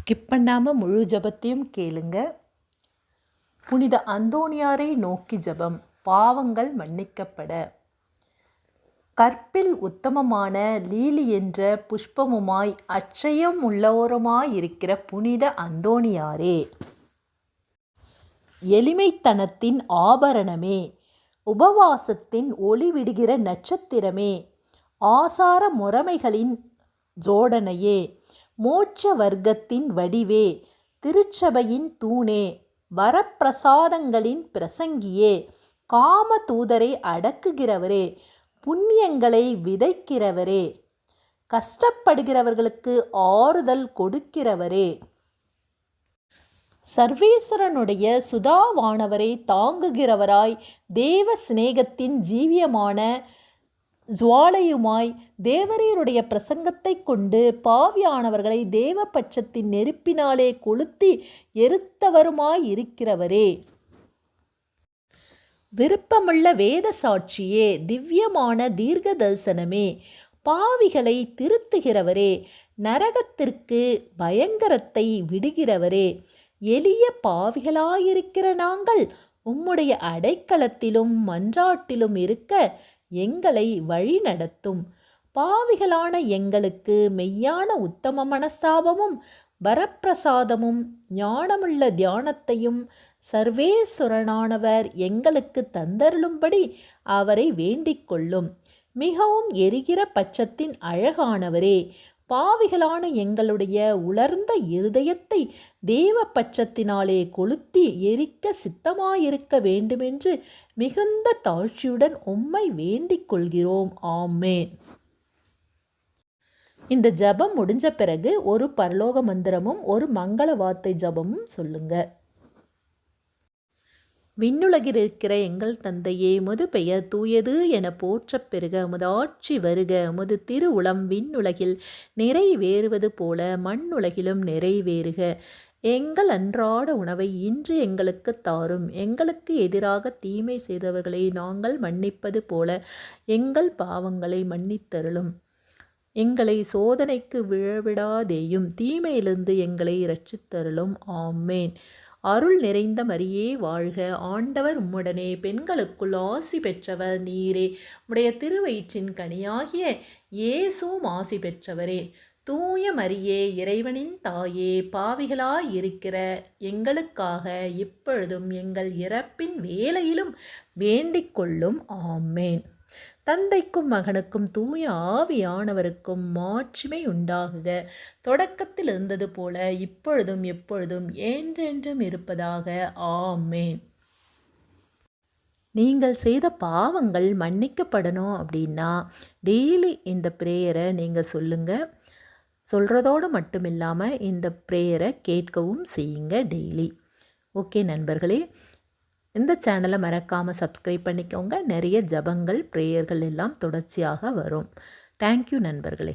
Skip பண்ணாமல் முழு ஜபத்தையும் கேளுங்க. புனித அந்தோணியாரை நோக்கி ஜபம். பாவங்கள் மன்னிக்கப்பட. கற்பில் உத்தமமான லீலி என்ற புஷ்பமுமாய் அச்சயம் உள்ளவருமாயிருக்கிற புனித அந்தோணியாரே எளிமைத்தனத்தின் ஆபரணமே. உபவாசத்தின் ஒளிவிடுகிற நட்சத்திரமே. ஆசார முறைமைகளின் ஜோடனையே. மோட்ச வர்க்கத்தின் வடிவே திருச்சபையின் தூணே வரப்பிரசாதங்களின் பிரசங்கியே காம தூதரை அடக்குகிறவரே புண்ணியங்களை விதைக்கிறவரே கஷ்டப்படுகிறவர்களுக்கு ஆறுதல் கொடுக்கிறவரே. சர்வேஸ்வரனுடைய சுதாவானவரை தாங்குகிறவராய் தேவ சிநேகத்தின் ஜீவியமான ஜுவாலையுமாய் தேவரீருடைய பிரசங்கத்தை கொண்டு பாவியானவர்களை தேவபட்சத்தின் நெருப்பினாலே கொளுத்தி எரித்தவருமாய் இருக்கிறவரே. விருப்பமுள்ள வேத சாட்சியே திவ்யமான தீர்க்க தரிசனமே பாவிகளை திருத்துகிறவரே நரகத்திற்கு பயங்கரத்தை விடுகிறவரே. எளிய பாவிகளாயிருக்கிற நாங்கள் உம்முடைய அடைக்கலத்திலும் மன்றாட்டிலும் இருக்க எங்களை வழி நடத்தும் பாவிகளான எங்களுக்கு மெய்யான உத்தம மனஸ்தாபமும் வரப்பிரசாதமும் ஞானமுள்ள தியானத்தையும் சர்வேஸ்வரனானவர் எங்களுக்கு தந்தருளும்படி அவரை வேண்டிக் கொள்ளும். மிகவும் எரிகிற பட்சத்தின் அழகானவரே பாவிகளான எங்களுடைய உலர்ந்த இருதயத்தை தேவ பட்சத்தினாலே கொளுத்தி எரிக்க சித்தமாயிருக்க வேண்டுமென்று மிகுந்த தாழ்ச்சியுடன் உம்மை வேண்டிக் கொள்கிறோம். ஆமேன். இந்த ஜபம் முடிஞ்ச பிறகு ஒரு பரலோக மந்திரமும் ஒரு மங்கள வார்த்தை ஜபமும் சொல்லுங்கள் விண்ணுலகில் இருக்கிற எங்கள் தந்தையே முது பெயர் தூயது என போற்றப் பெருக முதாட்சி வருக முது திருவுளம் விண்ணுலகில் நிறைவேறுவது போல மண்ணுலகிலும் நிறைவேறுக. எங்கள் அன்றாட உணவை இன்று எங்களுக்கு தாரும். எங்களுக்கு எதிராக தீமை செய்தவர்களை நாங்கள் மன்னிப்பது போல எங்கள் பாவங்களை மன்னித்தருளும். எங்களை சோதனைக்கு விழவிடாதேயும் தீமையிலிருந்து எங்களை இரட்சித்தருளும். ஆமேன். அருள் நிறைந்த மரியே வாழ்க. ஆண்டவர் உம்முடனே பெண்களுக்குள் ஆசி பெற்றவர் நீரே. உடைய திருவயிற்றின் கனியாகிய ஏசும் ஆசி பெற்றவரே. தூய மரியே இறைவனின் தாயே பாவிகளாயிருக்கிற எங்களுக்காக இப்பொழுதும் எங்கள் இறப்பின் வேலையிலும் வேண்டிக் கொள்ளும். ஆமேன். தந்தைக்கும் மகனுக்கும் தூய ஆவியானவருக்கும் மாட்சிமை உண்டாகுக. தொடக்கத்தில் இருந்தது போல இப்பொழுதும் எப்பொழுதும் என்றென்றும் இருப்பதாக. ஆமேன். நீங்கள் செய்த பாவங்கள் மன்னிக்கப்படணும் அப்படின்னா டெய்லி இந்த ப்ரேயரை நீங்கள் சொல்லுங்கள் சொல்கிறதோடு மட்டும் இல்லாமல் இந்த ப்ரேயரை கேட்கவும் செய்யுங்க டெய்லி ஓகே நண்பர்களே இந்த சேனலை மறக்காமல் சப்ஸ்கிரைப் பண்ணிக்கோங்க. நிறைய ஜபங்கள் ப்ரேயர்கள் எல்லாம் தொடர்ச்சியாக வரும். தேங்க்யூ நண்பர்களே.